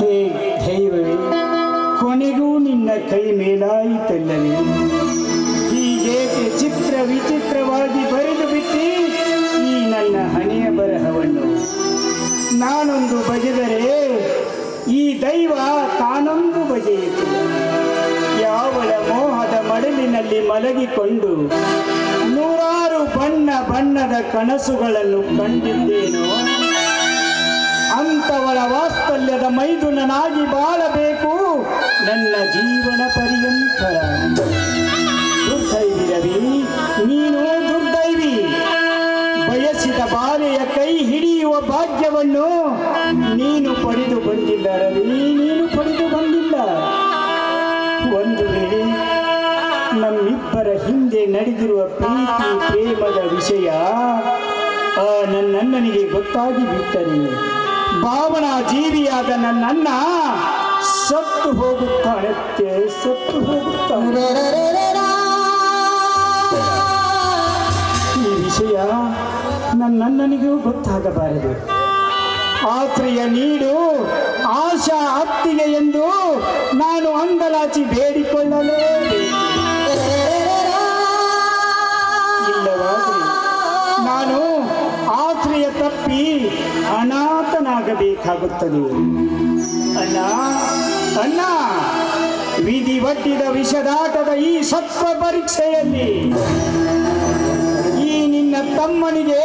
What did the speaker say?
ಹೇ ದೈವವೇ ಕೊನೆಗೂ ನಿನ್ನ ಕೈ ಮೇಲಾಯಿತಲ್ಲವೇ? ಹೀಗೇಕೆ ಚಿತ್ರ ವಿಚಿತ್ರವಾಗಿ ಬರೆದು ಬಿಟ್ಟಿ ಈ ನನ್ನ ಹಣೆಯ ಬರಹವನ್ನು? ನಾನೊಂದು ಬಗೆದರೆ ಈ ದೈವ ತಾನೊಂದು ಬಗೆಯಿತು. ಯಾವಳ ಮೋಹದ ಮಡಲಿನಲ್ಲಿ ಮಲಗಿಕೊಂಡು ನೂರಾರು ಬಣ್ಣ ಬಣ್ಣದ ಕನಸುಗಳನ್ನು ಕಂಡಿದ್ದೇನೋ? ವಾತ್ಸಲ್ಯದ ಮೈದುನನಾಗಿ ಬಾಳಬೇಕು. ನನ್ನ ಜೀವನ ಪರ್ಯಂತರ ದುರ್ದೈವಿ ರವಿ ನೀನು ದುರ್ದೈವಿ. ಬಯಸಿದ ಬಾಲೆಯ ಕೈ ಹಿಡಿಯುವ ಭಾಗ್ಯವನ್ನು ನೀನು ಪಡೆದು ಬಂದಿಲ್ಲ ರವಿ ನೀನು ಪಡೆದು ಬಂದಿಲ್ಲ. ಒಂದು ವೇಳೆ ನಮ್ಮಿಬ್ಬರ ಹಿಂದೆ ನಡೆದಿರುವ ಪ್ರೀತಿ, ಪ್ರೇಮದ ವಿಷಯ ಆ ನನ್ನಣ್ಣನಿಗೆ ಗೊತ್ತಾಗಿ ಬಿಟ್ಟರೆ ಭಾವನಾ ಜೀವಿಯಾದ ನನ್ನಣ್ಣ ಸತ್ತು ಹೋಗುತ್ತಾಳೆ ಸತ್ತು ಹೋಗುತ್ತಾಳೆ ಈ ವಿಷಯ ನನ್ನಣ್ಣನಿಗೂ ಗೊತ್ತಾಗಬಾರದು. ಆಶ್ರಯ ನೀಡು, ಆಶಾ ಅತ್ತಿಗೆ ಎಂದು ನಾನು ಅಂಗಲಾಚಿ ಬೇಡಿಕೊಳ್ಳಲು ಇಲ್ಲವಾದರೆ ನಾನು ಆಶ್ರಯ ತಪ್ಪಿ ಅನಾಥನಾಗಬೇಕಾಗುತ್ತದೆ. ಅಣ್ಣ ಅಣ್ಣ ವಿಧಿ ಒಡ್ಡಿದ ವಿಷದಾಟದ ಈ ಸತ್ವ ಪರೀಕ್ಷೆಯಲ್ಲಿ ಈ ನಿನ್ನ ತಮ್ಮನಿಗೆ